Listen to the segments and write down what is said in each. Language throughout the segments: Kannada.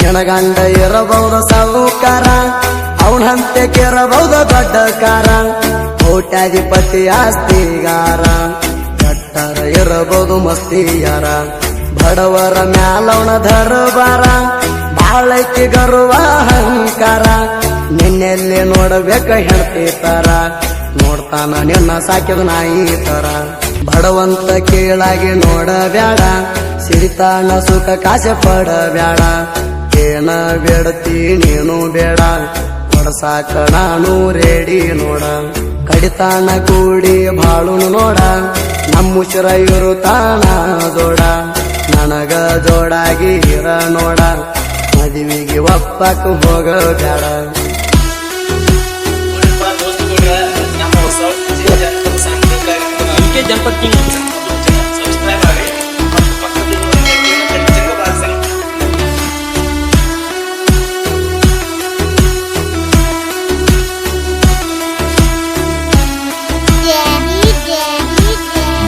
ನಿನಗಂಡ ಇರಬಹುದು ಸಾಹುಕಾರ ಅವನಂತೆ ಕೇರಬಹುದು ದೊಡ್ಡ ಕಾರ ಕೋಟ್ಯಾಧಿಪತಿ ಆಸ್ತಿಗಾರ ಕಟ್ಟರ ಇರಬಹುದು ಮಸ್ತಿಯಾರ, ಬಡವರ ಮ್ಯಾಲವನ ದರಬಾರ ಬಾಳಕ್ಕೆ ಗರ್ವ ಅಹಂಕಾರ, ನಿನ್ನೆಲ್ಲಿ ನೋಡಬೇಕ ಹೇಳ್ತೀತಾರ ನೋಡ್ತಾನ ನಿನ್ನ ಸಾಕಿದ ನಾಯಿ ತರ. ಬಡವಂತ ಕೇಳಾಗಿ ನೋಡಬ್ಯಾಡ ಸಿರಿತಾಣ ಸುಖ ಕಾಸೆ ಪಡಬ್ಯಾಡ. ಏನ ಬೇಡತಿ ನೀನು ಬೇಡ, ಕೊಡಸಾಕ ನಾನು ರೆಡಿ ನೋಡ. ಕಡಿತಾನ ಕೂಡಿ ಬಾಳು ನೋಡ ನಮ್ಮುಸಿರ ಇರು ತಾಣ ದೋಡ ನನಗ ಜೋಡಾಗಿ ಇರ ನೋಡ, ಮದುವೆಗೆ ಒಪ್ಪಕ್ಕೂ ಹೋಗ Danny, Danny, Danny.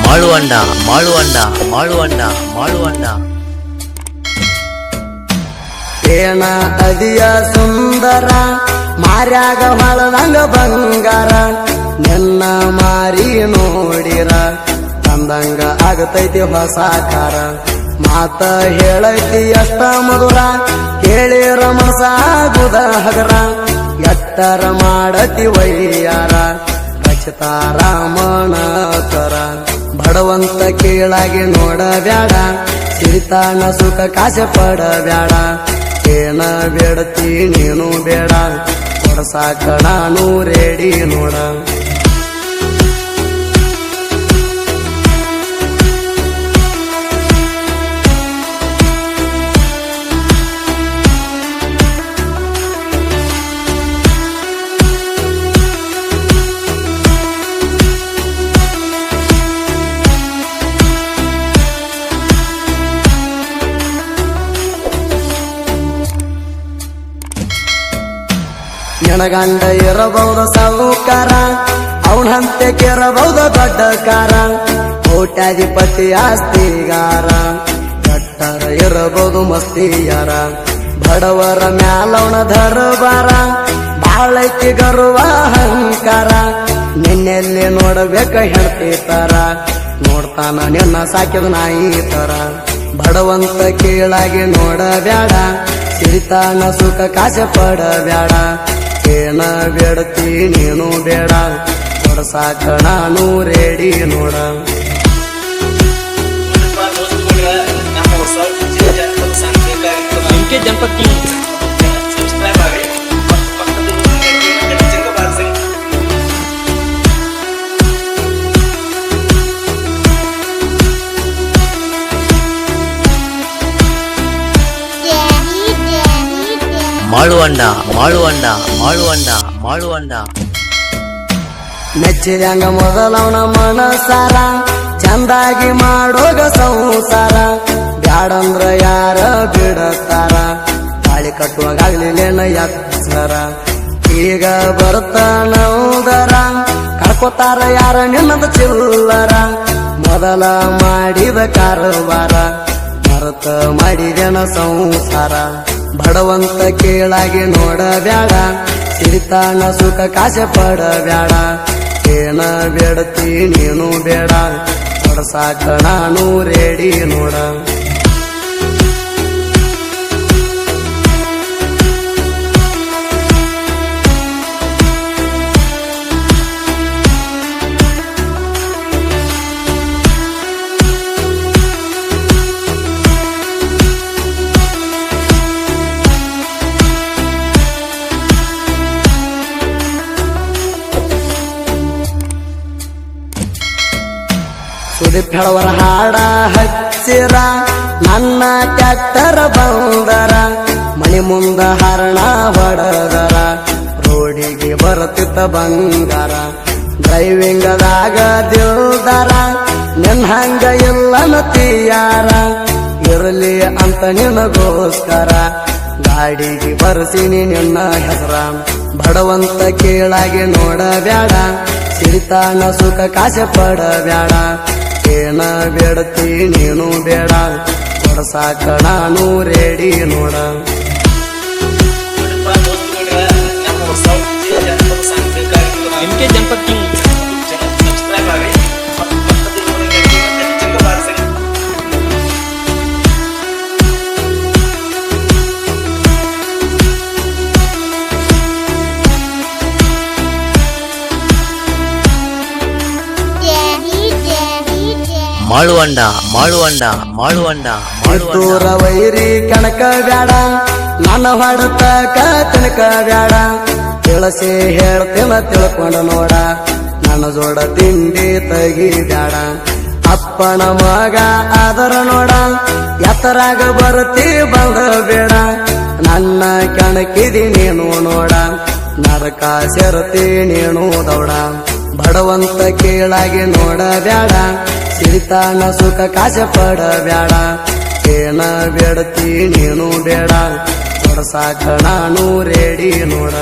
ಮಾಳುವಂಡ ಮಾಳುವಂಡ ಮಾಳುವಂಡ ಮಾಳುವಂಡ ಏನ ಅದಿಯ ಸುಂದರ ಮಾರ್ಯಾಗ ಹೊಳದಂಗ ಬಂಗಾರ ನಿನ್ನ ಮಾರಿ ನೋಡಿರ, ತಂದಂಗ ಆಗತೈತಿ ಹೊಸಾಕಾರ ಮಾತ ಹೇಳೈತಿ ಅಷ್ಟ ಮಧುರ, ಕೇಳಿರ ಮಸಾಗುದ ಹಗರ. ಎತ್ತರ ಮಾಡತಿ ವೈಯಾರ ರಚಿತಾರಾಮಣ ತರ ಬಡವಂತ ಕೀಳಾಗಿ ನೋಡಬ್ಯಾಡ, ಸಿರಿತಾನ ಸುಖ ಕಾಸೆ ಪಡಬ್ಯಾಡ. ಏನ ಬೇಡತಿ ನೀನು ಬೇಡ ಕೊಡಸಾಕ ರೇಡಿ ನೋಡ. ನಿನಗಂಡ ಇರಬಹುದು ಸಾಹುಕಾರ ಅವನಂತೆ ದೊಡ್ಡ ಕಾರ. ಕೋಟ್ಯಾಧಿಪತಿ ಆಸ್ತಿಗಾರ. ಕಟ್ಟರ ಇರಬಹುದು ಮಸ್ತಿಯಾರ. ಬಡವರ ಮ್ಯಾಲವನ ದರಬಾರ. ಬಾಳಕ್ಕೆ ಗರ್ವ ಅಹಂಕಾರ. ನಿನ್ನೆಲ್ಲಿ ನೋಡಬೇಕ ಹೇಳ್ತೀತಾರ ನೋಡ್ತಾನ ನಿನ್ನ ಸಾಕಿದ ನಾಯಿ ತರ. ಬಡವಂತ ಕೀಳಾಗಿ ನೋಡಬೇಡ ಸಿರಿತಾನ ಸುಖ ಕಾಸೆ ಪಡಬ್ಯಾಡ. ಏನ ಬೇಡತಿ ನೀನು ಬೇಡ. ಕೊಡಸಾಕ ನಾನು ರೆಡಿ ನೋಡ. ಮಾಡುವಂಡ ಮಾಡುವಂಡ ಮಾಡುವಂಡ ಮಾಳುವಂಡ. ಮೆಚ್ಚಿದಂಗ ಮೊದಲವನ ಮನಸಾರ, ಚಂದಾಗಿ ಮಾಡೋಗ ಸಂಸಾರ. ಬ್ಯಾಡಂದ್ರ ಯಾರ ಬಿಡತಾರ? ತಾಳಿ ಕಟ್ಟುವಾಗಲಿಲ್ಲೇನ ಎಚ್ಚರ ಈಗ ಬರ್ತಾನೌದರ ಕಳ್ಕೊತಾರ ಯಾರ ನಿನ್ನದ ಚಿಲ್ಲರ. ಮೊದಲ ಮಾಡಿದ ಕಾರವಾರ, ಮರತ ಮಾಡಿದೆನ ಸಂಸಾರ. ಬಡವಂತ ಕೇಳಾಗಿ ನೋಡಬ್ಯಾಡ ಸಿರಿತಾನ ಸುಖ ಕಾಸೆ ಪಡಬ್ಯಾಡ. ಏನ ಬೇಡತಿ ನೀನು ಬೇಡ ಕೊಡಸಾಕ ನಾನು ರೇಡಿ ನೋಡ. ಸುದೀಪ್ ಹಾಡ ಹಚ್ಚಿರ, ನನ್ನ ಟ್ಯಾಕ್ಟರ್ ಬಂದರ ಮನೆ ಮುಂದ ಹರಣ ಹೊಡೆದರ ರೋಡಿಗೆ ಬರುತ್ತಿದ್ದ ಬಂಗಾರ, ಡ್ರೈವಿಂಗದಾಗ ದಿಲ್ದಾರ, ನಿನ್ ಹಂಗ ಇಲ್ಲ ತೀಯಾರ, ಇರಲಿ ಅಂತ ನಿನಗೋಸ್ಕರ, ಗಾಡಿಗೆ ಬರ್ಸಿನಿ ನಿನ್ನ ಹೆಸರ, ಬಡವಂತ ಕೇಳಾಗಿ ನೋಡಬ್ಯಾಡ ಸಿರಿತಾನ ಸುಖ ಕಾಸೆ ಪಡಬ್ಯಾಡ ಏನ ಬೇಡತಿ ನೀನು ಬೇಡ. ಕೊಡ ಕೊಡಸಾಕ ನಾನು ರೆಡಿ ನೋಡ ಜನಪದ ಮಾಳುವಂಡ ಮಾಳುವಂಡ ದೂರ ಮಾಳುವಂಡ. ವೈರಿ ಕಣಕ ಬೇಡ ನನ್ನ ಹೊಡತಕ ಕನಕ ಬೇಡ ತಿಳಿಸಿ ಹೇಳ್ತೇನ ತಿಳ್ಕೊಂಡ ನೋಡ, ನನ್ನ ಜೋಡ ತಿಂಡಿ ತಗಿ ಬ್ಯಾಡ ಅಪ್ಪನ ಮಗ ಆದರ ನೋಡ, ಎತ್ತರಾಗ ಬರುತ್ತಿ ಬಂದ ಬೇಡ. ನನ್ನ ಕಣಕಿದಿ ನೀನು ನೋಡ, ನರಕ ಸೇರ್ತಿ ನೀನು ದೌಡ. ಬಡವಂತ ಕೀಳಾಗಿ ನೋಡ ಬ್ಯಾಡ ಸಿರಿತಾನ ಸುಖ ಕಾಶಪಡ ಪಡ ಬ್ಯಾಡ ಏನ ಬೇಡತಿ ನೀನು ಬೇಡ. ಕೊಡಸಾಕ ನಾನು ರೆಡಿ ನೋಡ.